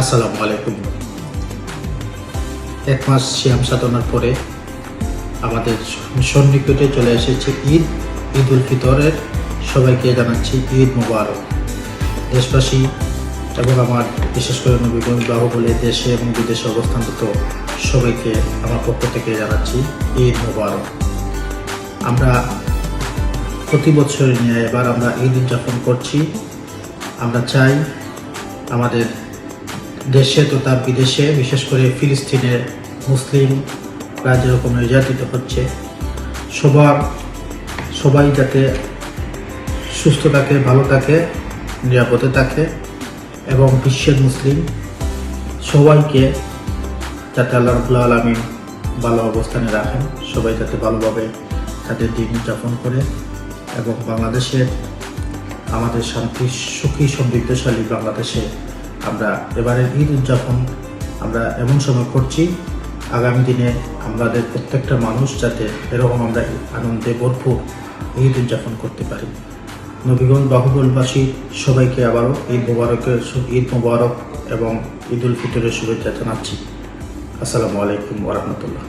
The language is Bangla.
আসসালামু আলাইকুম। এক মাস শ্যাম সাধনার পরে আমাদের সন্নিকটে চলে এসেছে ঈদ ঈদ উল ফিতরের সবাইকে জানাচ্ছি ঈদ মুবারক। দেশবাসী এবং আমার বিশেষ করে নবীগঞ্জ, বাহুবলে দেশে এবং বিদেশে অবস্থানরত সবাইকে আমার পক্ষ থেকে জানাচ্ছি ঈদ মুবারক। আমরা প্রতি বছর নিয়ে এবার আমরা ঈদ উদযাপন করছি। আমরা চাই আমাদের দেশে তথা বিদেশে, বিশেষ করে ফিলিস্তিনের মুসলিমরা যেরকম নির্যাতিত হচ্ছে। সবার, সবাই যাতে সুস্থ থাকে, ভালো থাকে, নিরাপদে থাকে এবং বিশ্বের মুসলিম, সবাইকে যাতে আল্লাহ রবুল্লা আলমিন ভালো অবস্থানে রাখেন, সবাই যাতে ভালোভাবে তাদের দিন উদযাপন করে এবং বাংলাদেশের আমাদের শান্তি, সুখী, সমৃদ্ধশালী বাংলাদেশে আমরা এবারের ঈদ উদযাপন আমরা এমন সময় করছি। আগামী দিনে আমাদের প্রত্যেকটা মানুষ যাতে এরকম আমরা আনন্দে ভরপুর ঈদ উদযাপন করতে পারি। নবীগঞ্জ বাহুবলবাসী, সবাইকে আবারও ঈদ মুবারকের ঈদ মোবারক এবং ঈদ উল ফিতরের শুভেচ্ছা জানাচ্ছি। আসসালামু আলাইকুম ওরহমতুল্লাহ